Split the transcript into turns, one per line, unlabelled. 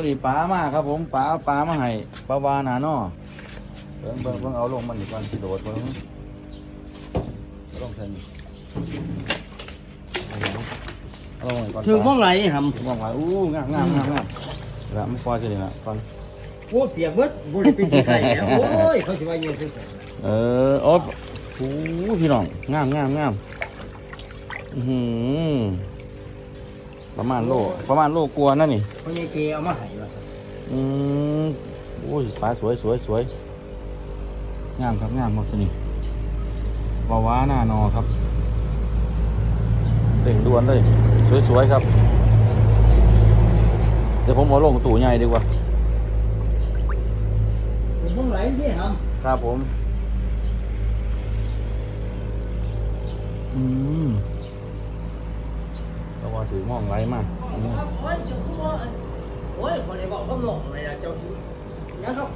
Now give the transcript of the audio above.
มื้อนี้ปลามาครับผมปลาปลามาให้ปลาวานาน้อเบิ่งเบิ่งเบิ่งเอาลงมันอีกก่อนสิโดดเบิ่งลงใส่นี่เอาลงอีกก่อน
ถือม่องไหลห
มองไว้อู้งามงามงามงามแล้วมันปล่อยสินี่ละก่อน
โอ้เปียกเบิดบ่ได้เป็นขี้ไก่แล้วโอ้ยเขาสิว่าเยอะสุด
เออโอ้โหพี่น้องงามงามงามอือหือ ประมาณโลประมาณโลกลัวานั่นนี่
เขาเนี่ยเกเอามาให้ว่า
อืมโอ้ยปลาสวยสวยสวยงามครับงามครับตัวนี้วาวาหน้านอครับเต่งดวนเลย สวยสวยครับ เดี๋ยวผมเอาลงตู้ใหญ่ดีกว่า
เป็นม่องไหลที่ห
ครับผม อืม เราว่าถือหมองไรมากำ
โอ้ยเจ้าผู้ว่าโอ้ยคนไหนบอกเขาหลงเลยนะเจ้าสิยังครับ